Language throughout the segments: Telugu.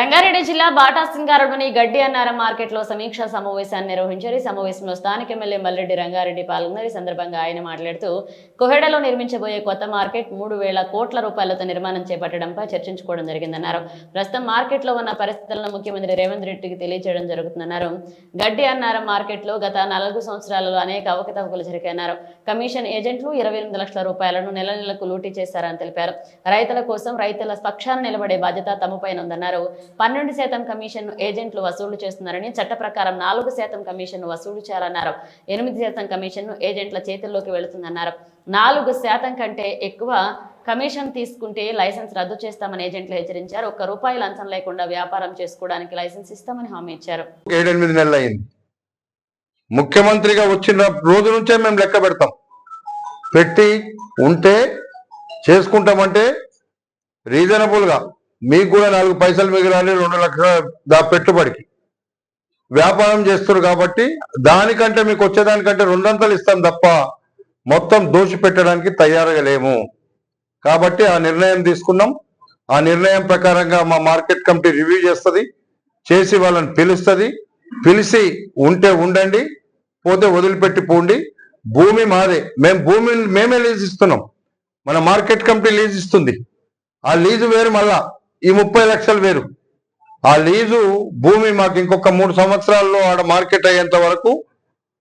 రంగారెడ్డి జిల్లా బాటా సింగారెడ్డిని గడ్డి అన్నారం మార్కెట్లో సమీక్షా సమావేశాన్ని నిర్వహించారు. ఈ సమావేశంలో స్థానిక ఎమ్మెల్యే మల్లెడ్డి రంగారెడ్డి పాల్గొన్నారు. ఈ సందర్భంగా ఆయన మాట్లాడుతూ కొహెడలో నిర్మించబోయే కొత్త మార్కెట్ మూడు వేల కోట్ల రూపాయలతో నిర్మాణం చేపట్టడంపై చర్చించుకోవడం జరిగిందన్నారు. ప్రస్తుతం మార్కెట్లో ఉన్న పరిస్థితులను ముఖ్యమంత్రి రేవంత్ రెడ్డికి తెలియజేయడం జరుగుతుందన్నారు. గడ్డి అన్నారం మార్కెట్లో గత నాలుగు సంవత్సరాలలో అనేక అవకతవకలు జరిగాయన్నారు. కమిషన్ ఏజెంట్లు ఇరవై ఎనిమిది లక్షల రూపాయలను నెల నెలకు లూటీ చేశారని తెలిపారు. రైతుల కోసం రైతుల పక్షాన్ని నిలబడే బాధ్యత తమపైన ఉందన్నారు. పన్నెండు శాతం కమిషన్ ఏజెంట్లు వసూలు చేస్తున్నారని చట్ట ప్రకారం నాలుగు శాతం కమిషన్ వసూలు చేయాలన్నారు. ఎనిమిది శాతం కమిషన్ ఏజెంట్ల చేతుల్లోకి వెళుతుందన్నారు. నాలుగు శాతం కంటే ఎక్కువ కమిషన్ తీసుకుంటే లైసెన్స్ రద్దు చేస్తామని ఏజెంట్లు హెచ్చరించారు. ఒక్క రూపాయి లంచం లేకుండా వ్యాపారం చేసుకోవడానికి లైసెన్స్ ఇస్తామని హామీ ఇచ్చారు. ఏడెనిమిది నెలలు అయింది ముఖ్యమంత్రిగా వచ్చిన రోజు నుంచే మేము లెక్క పెడతాం. పెట్టి ఉంటే చేసుకుంటామంటే రీజనబుల్గా మీకు కూడా నాలుగు పైసలు మిగిలాలి రెండు లక్షల దా పెట్టుబడికి. వ్యాపారం చేస్తారు కాబట్టి దానికంటే మీకు వచ్చేదానికంటే రెండంతలు ఇస్తాం తప్ప మొత్తం దోషి పెట్టడానికి తయారుగా లేము. కాబట్టి ఆ నిర్ణయం తీసుకున్నాం. ఆ నిర్ణయం ప్రకారంగా మా మార్కెట్ కమిటీ రివ్యూ చేస్తుంది చేసి వాళ్ళని పిలుస్తుంది. పిలిచి ఉంటే ఉండండి పోతే వదిలిపెట్టి పోండి. భూమి మాదే. మేము భూమిని మేమే లీజ్ ఇస్తున్నాం. మన మార్కెట్ కమిటీ లీజ్ ఇస్తుంది. ఆ లీజు వేరు మళ్ళా. ఈ ముప్పై లక్షలు వేరు. ఆ లీజు భూమి మాకు ఇంకొక మూడు సంవత్సరాల్లో ఆడ మార్కెట్ అయ్యేంత వరకు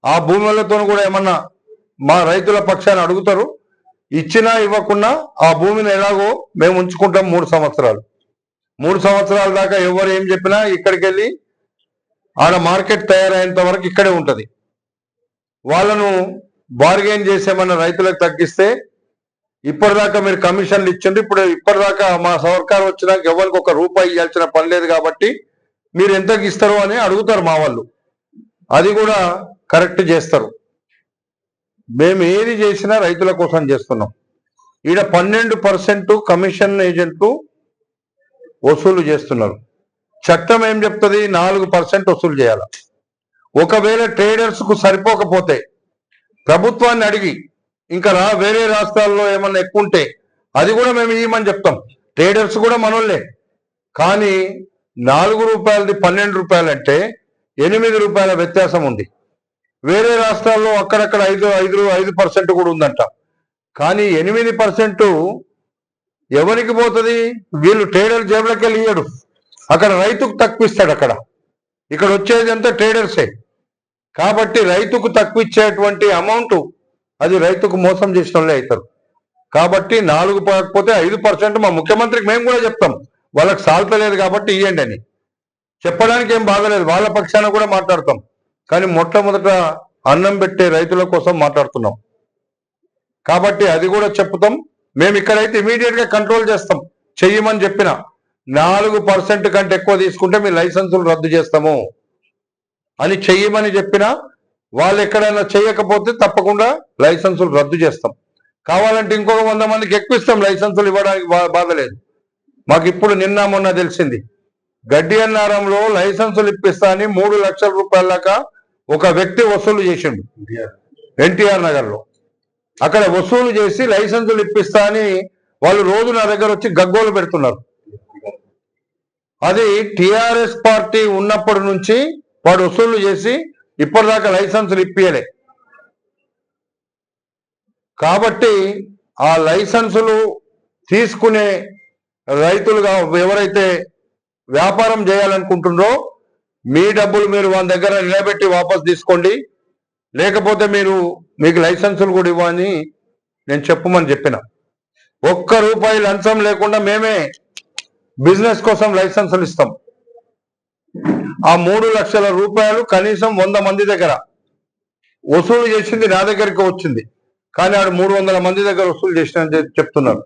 ఆ భూములతో కూడా ఏమన్నా మా రైతుల పక్షాన్ని అడుగుతారు. ఇచ్చినా ఇవ్వకుండా ఆ భూమిని ఎలాగో మేము ఉంచుకుంటాం మూడు సంవత్సరాలు. మూడు సంవత్సరాల దాకా ఎవరు ఏం చెప్పినా ఇక్కడికి వెళ్ళి ఆడ మార్కెట్ తయారయ్యేంత వరకు ఇక్కడే ఉంటుంది. వాళ్ళను బార్గెన్ చేసేమన్న రైతులకు తగ్గిస్తే ఇప్పటిదాకా మీరు కమిషన్లు ఇచ్చిండ్రు. ఇప్పుడు ఇప్పటిదాకా మా సర్కార్ వచ్చినాక ఎవరికి ఒక రూపాయి ఇవ్వాల్సిన పని లేదు కాబట్టి మీరు ఎంతకి ఇస్తారు అని అడుగుతారు మా వాళ్ళు. అది కూడా కరెక్ట్ చేస్తారు. మేము ఏది చేసినా రైతుల కోసం చేస్తున్నాం. ఈడ పన్నెండు పర్సెంట్ కమిషన్ ఏజెంట్లు వసూలు చేస్తున్నారు. చట్టం ఏం చెప్తుంది? నాలుగు పర్సెంట్ వసూలు చేయాలి? ఒకవేళ ట్రేడర్స్కు సరిపోకపోతే ప్రభుత్వాన్ని అడిగి ఇంకా వేరే రాష్ట్రాల్లో ఏమన్నా ఎక్కువ ఉంటే అది కూడా మేము ఇవ్వమని చెప్తాం. ట్రేడర్స్ కూడా మనోళ్ళే. కానీ నాలుగు రూపాయలది పన్నెండు రూపాయలంటే ఎనిమిది రూపాయల వ్యత్యాసం ఉంది. వేరే రాష్ట్రాల్లో అక్కడక్కడ ఐదు ఐదు ఐదు పర్సెంట్ కూడా ఉందంట. కానీ ఎనిమిది పర్సెంట్ ఎవరికి పోతుంది? వీళ్ళు ట్రేడర్ జేబులకి వెళ్ళి ఇయ్యడు. అక్కడ రైతుకు తక్కువ ఇస్తాడు అక్కడ. ఇక్కడ వచ్చేది అంతా ట్రేడర్సే. కాబట్టి రైతుకు తక్కువ ఇచ్చేటువంటి అమౌంట్ అది రైతుకు మోసం చేసిన వాళ్ళే అవుతారు. కాబట్టి నాలుగు పోకపోతే ఐదు పర్సెంట్ మా ముఖ్యమంత్రికి మేము కూడా చెప్తాం. వాళ్ళకి సాల్తలేదు కాబట్టి ఇవ్వండి అని. చెప్పడానికి ఏం బాగలేదు వాళ్ళ పక్షాన కూడా మాట్లాడతాం. కానీ మొట్టమొదట అన్నం పెట్టే రైతుల కోసం మాట్లాడుతున్నాం. కాబట్టి అది కూడా చెప్తాం మేము ఇక్కడైతే ఇమీడియట్గా కంట్రోల్ చేస్తాం. చెయ్యమని చెప్పిన. నాలుగు పర్సెంట్ కంటే ఎక్కువ తీసుకుంటే మీ లైసెన్సులు రద్దు చేస్తాము. అని చెయ్యమని చెప్పిన. వాళ్ళు ఎక్కడైనా చేయకపోతే తప్పకుండా లైసెన్సులు రద్దు చేస్తాం. కావాలంటే ఇంకొక వంద మందికి ఎక్కువ ఇస్తాం లైసెన్సులు ఇవ్వడానికి బా- బాధ లేదు. మాకు ఇప్పుడు నిన్న మొన్న తెలిసింది. గడ్డి అన్నారంలో లైసెన్సులు ఇప్పిస్తా అని మూడు లక్షల రూపాయల దాకా ఒక వ్యక్తి వసూలు చేసిండు. ఎన్టీఆర్. నగర్లో అక్కడ వసూలు చేసి లైసెన్సులు ఇప్పిస్తా అని వాళ్ళు రోజు నా దగ్గర వచ్చి గగ్గోలు పెడుతున్నారు. అది టిఆర్ఎస్ పార్టీ ఉన్నప్పటి నుంచి వాడు వసూలు చేసి ఇప్పటిదాకా లైసెన్సులు ఇప్పియలే. కాబట్టి ఆ లైసెన్సులు తీసుకునే రైతులుగా ఎవరైతే వ్యాపారం చేయాలనుకుంటుండ్రో మీ డబ్బులు మీరు వాళ్ళ దగ్గర నిలబెట్టి వాపస్ తీసుకోండి. లేకపోతే మీరు మీకు లైసెన్సులు కూడా ఇవ్వని నేను చెప్పమని చెప్పిన. ఒక్క రూపాయి లంచం లేకుండా మేమే బిజినెస్ కోసం లైసెన్సులు ఇస్తాం. ఆ మూడు లక్షల రూపాయలు కనీసం వంద మంది దగ్గర వసూలు చేసింది నా దగ్గరికి వచ్చింది. కానీ ఆడు మూడు వందల మంది దగ్గర వసూలు చేసిన చెప్తున్నారు.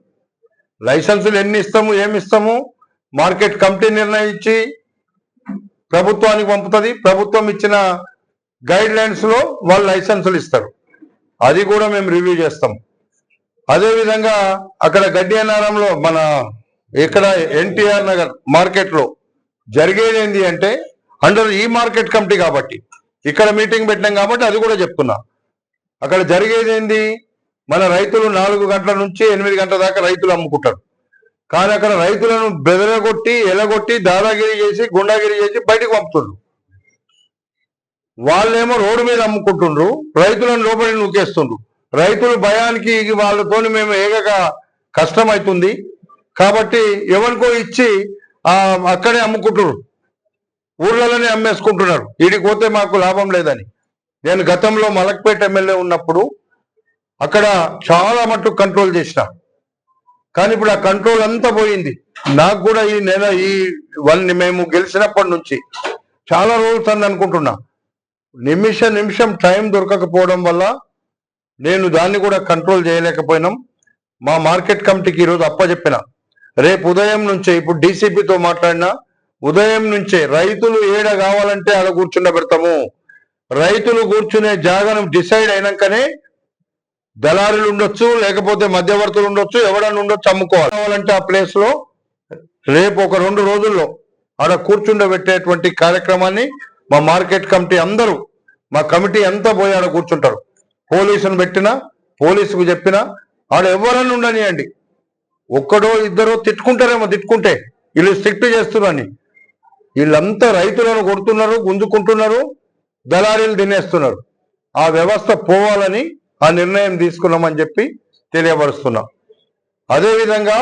లైసెన్సులు ఎన్ని ఇస్తాము ఏమి ఇస్తాము? మార్కెట్ కమిటీ నిర్ణయించి ప్రభుత్వానికి పంపుతుంది. ప్రభుత్వం ఇచ్చిన గైడ్ లైన్స్లో వాళ్ళు లైసెన్సులు ఇస్తారు. అది కూడా మేము రివ్యూ చేస్తాం. అదేవిధంగా అక్కడ గడ్డి అన్నారంలో మన ఇక్కడ ఎన్టీఆర్ నగర్ మార్కెట్లో జరిగేది ఏంటి అంటే అండర్ ఈ మార్కెట్ కమిటీ కాబట్టి ఇక్కడ మీటింగ్ పెట్టినాం కాబట్టి అది కూడా చెప్తున్నా. అక్కడ జరిగేది ఏంది? మన రైతులు నాలుగు గంటల నుంచి ఎనిమిది గంటల దాకా రైతులు అమ్ముకుంటారు. కానీ అక్కడ రైతులను బెదరగొట్టి ఎలగొట్టి దాదాగిరి చేసి గుండాగిరి చేసి బయటకు పంపుతుండ్రు. వాళ్ళేమో రోడ్డు మీద అమ్ముకుంటుండ్రు రైతులను లోపలి నూకేస్తుండ్రు. రైతులు భయానికి వాళ్ళతోని మేము ఏగక కష్టం అవుతుంది కాబట్టి ఎవరికో ఇచ్చి అక్కడే అమ్ముకుంటున్నారు ఊర్లలోనే అమ్మేసుకుంటున్నారు. ఈడికి పోతే మాకు లాభం లేదని. నేను గతంలో మలక్పేట ఎమ్మెల్యే ఉన్నప్పుడు అక్కడ చాలా మట్టుకు కంట్రోల్ చేసిన. కానీ ఇప్పుడు ఆ కంట్రోల్ అంతా పోయింది. నాకు కూడా ఈ నెల ఈ వాళ్ళని మేము గెలిచినప్పటి నుంచి చాలా రోజులు అని అనుకుంటున్నా. నిమిష నిమిషం టైం దొరకకపోవడం వల్ల నేను దాన్ని కూడా కంట్రోల్ చేయలేకపోయినాం. మా మార్కెట్ కమిటీకి ఈరోజు అప్పచెప్పిన రేపు ఉదయం నుంచే ఇప్పుడు డీసీపీతో మాట్లాడినా. ఉదయం నుంచే రైతులు ఏడ కావాలంటే ఆడ కూర్చుండబెడతాము రైతులు కూర్చునే జాగాను డిసైడ్ అయినాకనే దళారులు ఉండొచ్చు లేకపోతే మధ్యవర్తులు ఉండొచ్చు ఎవడన్నా ఉండొచ్చు అమ్ముకోవాలి. కావాలంటే ఆ ప్లేస్లో రేపు ఒక రెండు రోజుల్లో ఆడ కూర్చుండబెట్టేటువంటి కార్యక్రమాన్ని మా మార్కెట్ కమిటీ అందరూ మా కమిటీ అంతా పోయి ఆడ కూర్చుంటారు. పోలీసును పెట్టినా పోలీసుకు చెప్పినా ఆడ ఎవరన్నా ఉండనియండి. ఒక్కడో ఇద్దరో తిట్టుకుంటారేమో తిట్టుకుంటే. వీళ్ళు స్ట్రిక్ట్ చేస్తున్నారని వీళ్ళంతా రైతులను కొడుతున్నారు గుంజుకుంటున్నారు దళారీలు తినేస్తున్నారు. ఆ వ్యవస్థ పోవాలని ఆ నిర్ణయం తీసుకున్నామని చెప్పి తెలియపరుస్తున్నాం. అదేవిధంగా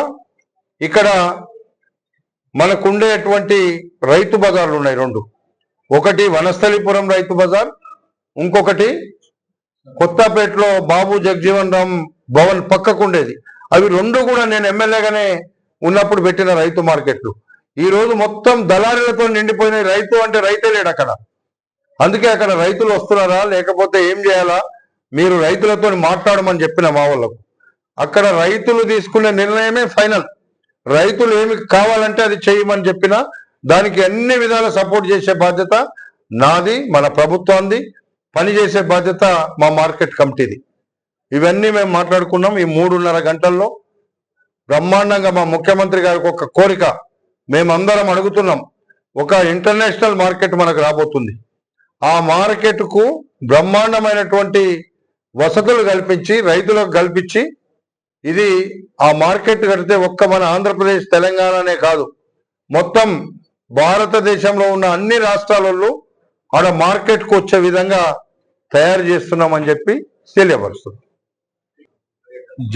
ఇక్కడ మనకుండేటువంటి రైతు బజార్లు ఉన్నాయి రెండు. ఒకటి వనస్థలిపురం రైతు బజార్ ఇంకొకటి కొత్తపేటలో బాబు జగజీవన్ రామ్ భవన్ పక్కకు ఉండేది అవి రెండు కూడా నేను ఎమ్మెల్యేగానే ఉన్నప్పుడు పెట్టిన రైతు మార్కెట్లు. ఈ రోజు మొత్తం దళారులతో నిండిపోయిన రైతు అంటే రైతే లేడు అక్కడ. అందుకే అక్కడ రైతులు వస్తున్నారా లేకపోతే ఏం చేయాలా? మీరు రైతులతో మాట్లాడమని చెప్పిన మా వాళ్ళకు. అక్కడ రైతులు తీసుకునే నిర్ణయమే ఫైనల్. రైతులు ఏమి కావాలంటే అది చేయమని చెప్పిన దానికి అన్ని విధాల సపోర్ట్ చేసే బాధ్యత నాది మన ప్రభుత్వాన్ని పనిచేసే బాధ్యత మా మార్కెట్ కమిటీది. ఇవన్నీ మేము మాట్లాడుకున్నాం ఈ మూడున్నర గంటల్లో. బ్రహ్మాండంగా మా ముఖ్యమంత్రి గారికి ఒక కోరిక. మేమందరం అడుగుతున్నాం. ఒక ఇంటర్నేషనల్ మార్కెట్ మనకు రాబోతుంది. ఆ మార్కెట్కు బ్రహ్మాండమైనటువంటి వసతులు కల్పించి రైతులకు కల్పించి ఇది ఆ మార్కెట్ కడితే ఒక్క మన ఆంధ్రప్రదేశ్ తెలంగాణనే కాదు. మొత్తం భారతదేశంలో ఉన్న అన్ని రాష్ట్రాలలో ఆడ మార్కెట్కు వచ్చే విధంగా తయారు చేస్తున్నామని చెప్పి తెలియపరుస్తుంది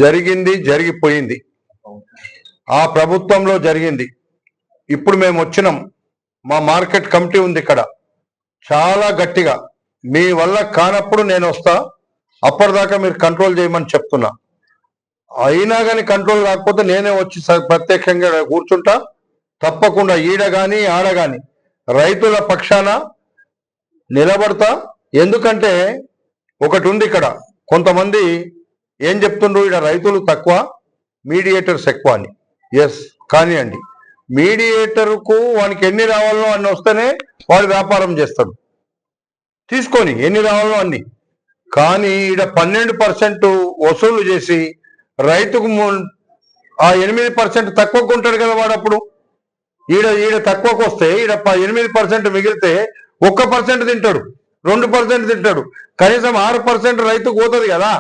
జరిగింది జరిగిపోయింది. ఆ ప్రభుత్వంలో జరిగింది. ఇప్పుడు మేము వచ్చినాం. మా మార్కెట్ కమిటీ ఉంది ఇక్కడ. చాలా గట్టిగా. మీ వల్ల కానప్పుడు నేను వస్తా. అప్పటిదాకా మీరు కంట్రోల్ చేయమని చెప్తున్నా. అయినా కానీ కంట్రోల్ కాకపోతే నేనే వచ్చి స- ప్రత్యక్షంగా కూర్చుంటా. తప్పకుండా ఈడ కానీ ఆడ కానీ రైతుల పక్షాన నిలబడతా. ఎందుకంటే ఒకటి ఉంది ఇక్కడ. కొంతమంది ఏం చెప్తుండ్రు? ఇక్కడ రైతులు తక్కువ మీడియేటర్స్ ఎక్కువ అని. ఎస్ కానివ్వండి. మీడియేటర్కు వానికి ఎన్ని రావాలో అన్ని వస్తేనే వాడు వ్యాపారం చేస్తాడు. తీసుకొని ఎన్ని రావాలో అన్ని. కానీ ఈడ పన్నెండు పర్సెంట్ వసూలు చేసి రైతుకు ఆ ఎనిమిది పర్సెంట్ తక్కువకు ఉంటాడు కదా వాడు అప్పుడు. ఈడ ఈడ తక్కువకు వస్తే ఈడ ఎనిమిది పర్సెంట్ మిగిలితే ఒక్క పర్సెంట్ తింటాడు రెండు పర్సెంట్ తింటాడు. కనీసం ఆరు పర్సెంట్ రైతుకు పోతుంది కదా.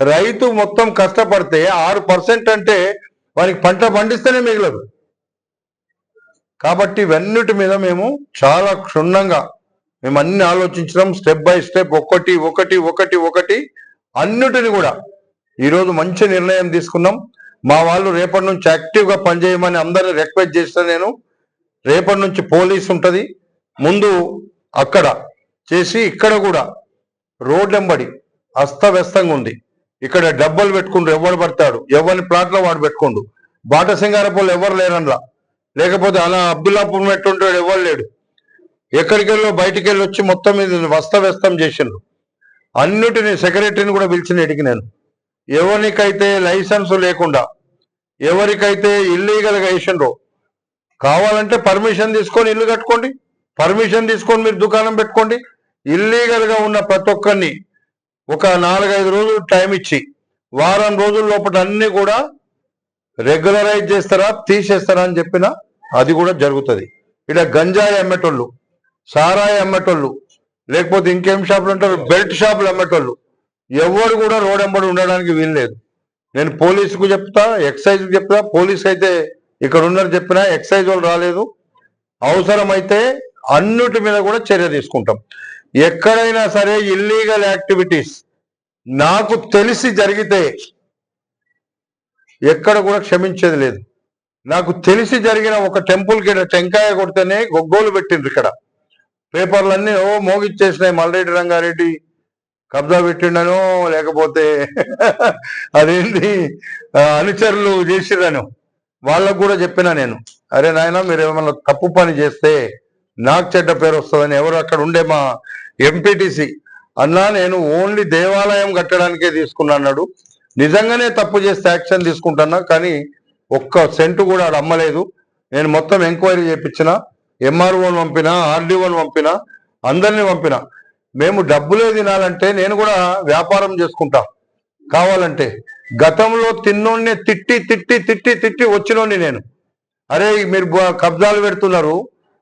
రైతు మొత్తం కష్టపడితే ఆరు పర్సెంట్ అంటే వానికి పంట పండిస్తేనే మిగలదు. కాబట్టి ఇవన్నిటి మీద మేము చాలా క్షుణ్ణంగా మేము అన్ని ఆలోచించడం స్టెప్ బై స్టెప్ ఒకటి ఒకటి ఒకటి ఒకటి. అన్నిటిని కూడా ఈరోజు మంచి నిర్ణయం తీసుకున్నాం. మా వాళ్ళు రేపటి నుంచి యాక్టివ్గా పనిచేయమని అందరిని రిక్వెస్ట్ చేస్తే నేను రేపటి నుంచి పోలీస్ ఉంటుంది. ముందు అక్కడ చేసి ఇక్కడ కూడా రోడ్ వెంబడి అస్తవ్యస్తంగా ఉంది. ఇక్కడ డబ్బులు పెట్టుకుంటూ ఎవరు పడతాడు? ఎవరిని ప్లాట్లో వాడు పెట్టుకోండు? బాట సింగారపల్లి ఎవరు లేరన్లా? లేకపోతే అలా అబ్దుల్లాపురం ఎట్టుంటాడు ఎవరు లేడు. ఎక్కడికి వెళ్ళో బయటికి వెళ్ళి వచ్చి మొత్తం ఇది వస్తవ్యస్తం చేసిండ్రు అన్నిటిని సెక్రటరీని కూడా పిలిచిన ఇడికి ఎవరికైతే లైసెన్స్ లేకుండా ఎవరికైతే ఇల్లీగల్గా వేసిండ్రో కావాలంటే పర్మిషన్ తీసుకొని ఇల్లు కట్టుకోండి. పర్మిషన్ తీసుకొని మీరు దుకాణం పెట్టుకోండి. ఇల్లీగల్గా ఉన్న ప్రతి ఒక్కరిని ఒక నాలుగైదు రోజులు టైం ఇచ్చి వారం రోజుల లోపల అన్నీ కూడా రెగ్యులరైజ్ చేస్తారా తీసేస్తారా అని చెప్పిన అది కూడా జరుగుతుంది. ఇక్కడ గంజాయి అమ్మేటోళ్ళు సారాయి అమ్మేటోళ్ళు లేకపోతే ఇంకేం షాపులు ఉంటారు బెల్ట్ షాపులు అమ్మేటోళ్ళు ఎవరు కూడా రోడ్ ఎంబడి ఉండడానికి వీల్లేదు నేను పోలీసుకు చెప్తా ఎక్సైజ్ చెప్తా పోలీస్ అయితే ఇక్కడ ఉన్నారు చెప్పినా ఎక్సైజ్ వాళ్ళు రాలేదు. అవసరమైతే అన్నిటి మీద కూడా చర్య తీసుకుంటాం. ఎక్కడైనా సరే ఇల్లీగల్ యాక్టివిటీస్ నాకు తెలిసి జరిగితే ఎక్కడ కూడా క్షమించేది లేదు. నాకు తెలిసి జరిగిన ఒక టెంపుల్కి టెంకాయ కొడితేనే గొగ్గోలు పెట్టిండ్రు ఇక్కడ. పేపర్లన్నీ ఓ మోగిచ్చేసినాయి. మల్రెడ్డి రంగారెడ్డి కబ్జా పెట్టిండను లేకపోతే అదేంటి అనుచరులు చేసిరను వాళ్ళకు కూడా చెప్పినా నేను. అరే నాయన మీరు ఏమన్నా తప్పు పని చేస్తే నాకు చెడ్డ పేరు వస్తుందని ఎవరు అక్కడ ఉండే మా ఎంపీటీసీ అన్నా నేను ఓన్లీ దేవాలయం కట్టడానికే తీసుకున్నా అన్నాడు. నిజంగానే తప్పు చేస్తే యాక్షన్ తీసుకుంటున్నా కానీ ఒక్క సెంటు కూడా ఆడ అమ్మలేదు. నేను మొత్తం ఎంక్వైరీ చేయించిన ఎంఆర్ఓని పంపిన ఆర్డీఓని పంపిన అందరినీ పంపిన. మేము డబ్బులే తినాలంటే నేను కూడా వ్యాపారం చేసుకుంటా. కావాలంటే గతంలో తిన్నోడిని తిట్టి తిట్టి తిట్టి తిట్టి వచ్చినోడిని నేను. అరే మీరు కబ్జాలు పెడుతున్నారు.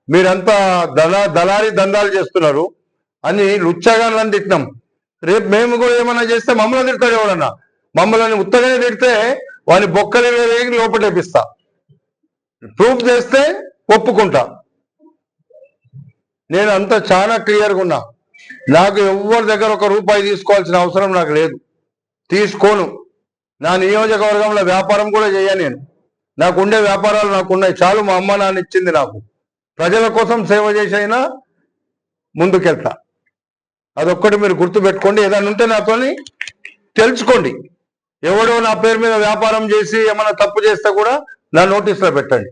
మీరంతా దళా దళారి దందాలు చేస్తున్నారు అని లుచ్చగాళ్ళని తిట్టినాం. రేపు మేము కూడా ఏమన్నా చేస్తే మమ్మల్ని తిడతాడు ఎవరన్నా? మమ్మల్ని ఉత్తగానే తిడితే వాని బొక్కలు వేరేగి లోపటేపిస్తా ప్రూఫ్ చేస్తే ఒప్పుకుంటా. నేను అంత చాలా క్లియర్గా ఉన్నా. నాకు ఎవరి దగ్గర ఒక రూపాయి తీసుకోవాల్సిన అవసరం నాకు లేదు. తీసుకోను. నా నియోజకవర్గంలో వ్యాపారం కూడా చేయను నేను. నాకు ఉండే వ్యాపారాలు నాకు ఉన్నాయి చాలు మా అమ్మ నాన్న ఇచ్చింది నాకు. ప్రజల కోసం సేవ చేసైనా ముందుకెళ్తా. అదొక్కటి మీరు గుర్తు పెట్టుకోండి ఏదైనా ఉంటే నాతోని తెలుసుకోండి. ఎవడో నా పేరు మీద వ్యాపారం చేసి ఏమైనా తప్పు చేస్తే కూడా నా నోటీసులో పెట్టండి.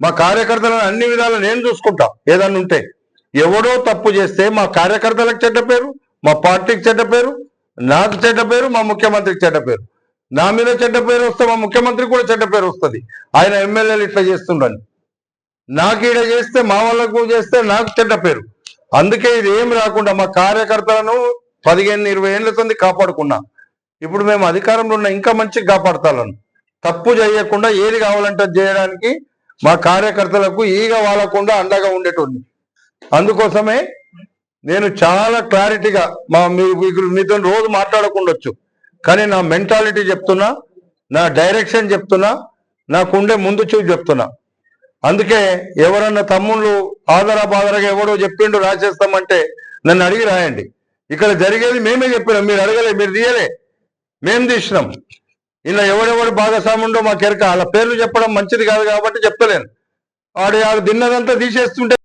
మా కార్యకర్తలను అన్ని విధాలు నేను చూసుకుంటా ఏదన్నా ఉంటే. ఎవడో తప్పు చేస్తే మా కార్యకర్తలకు చెడ్డ పేరు మా పార్టీకి చెడ్డ పేరు నాకు చెడ్డ పేరు మా ముఖ్యమంత్రికి చెడ్డ పేరు. నా మీద చెడ్డ పేరు వస్తే మా ముఖ్యమంత్రికి కూడా చెడ్డ పేరు వస్తుంది. ఆయన ఎమ్మెల్యేలు ఇట్లా చేస్తుండని. నాకు ఈడ చేస్తే మా వాళ్ళకు చేస్తే నాకు చెడ్డ పేరు. అందుకే ఇది ఏం రాకుండా మా కార్యకర్తలను పదిహేను ఇరవై ఏళ్ళ తొంది కాపాడుకున్నా. ఇప్పుడు మేము అధికారంలో ఉన్న ఇంకా మంచిగా కాపాడతాను తప్పు చేయకుండా ఏది కావాలంటే అది చేయడానికి మా కార్యకర్తలకు ఈగ వాలకుండా అండగా ఉండేటోడిని. అందుకోసమే నేను చాలా క్లారిటీగా మా మీరు మీతో రోజు మాట్లాడకుండొచ్చు. కానీ నా మెంటాలిటీ చెప్తున్నా నా డైరెక్షన్ చెప్తున్నా నాకుండే ముందు చూపు చెప్తున్నా. అందుకే ఎవరన్నా తమ్ముళ్ళు ఆదరా బాదరగా ఎవడో చెప్పిండు రాసేస్తామంటే నన్ను అడిగి రాయండి. ఇక్కడ జరిగేది మేమే చెప్పినాం మీరు అడగలే మీరు తీయలే. మేము తీసినాం. ఇలా ఎవడెవడు భాగస్వాముండో మాకు ఎరక వాళ్ళ పేర్లు చెప్పడం మంచిది కాదు కాబట్టి చెప్తలేను. వాడు ఆడు తిన్నదంతా తీసేస్తుంటే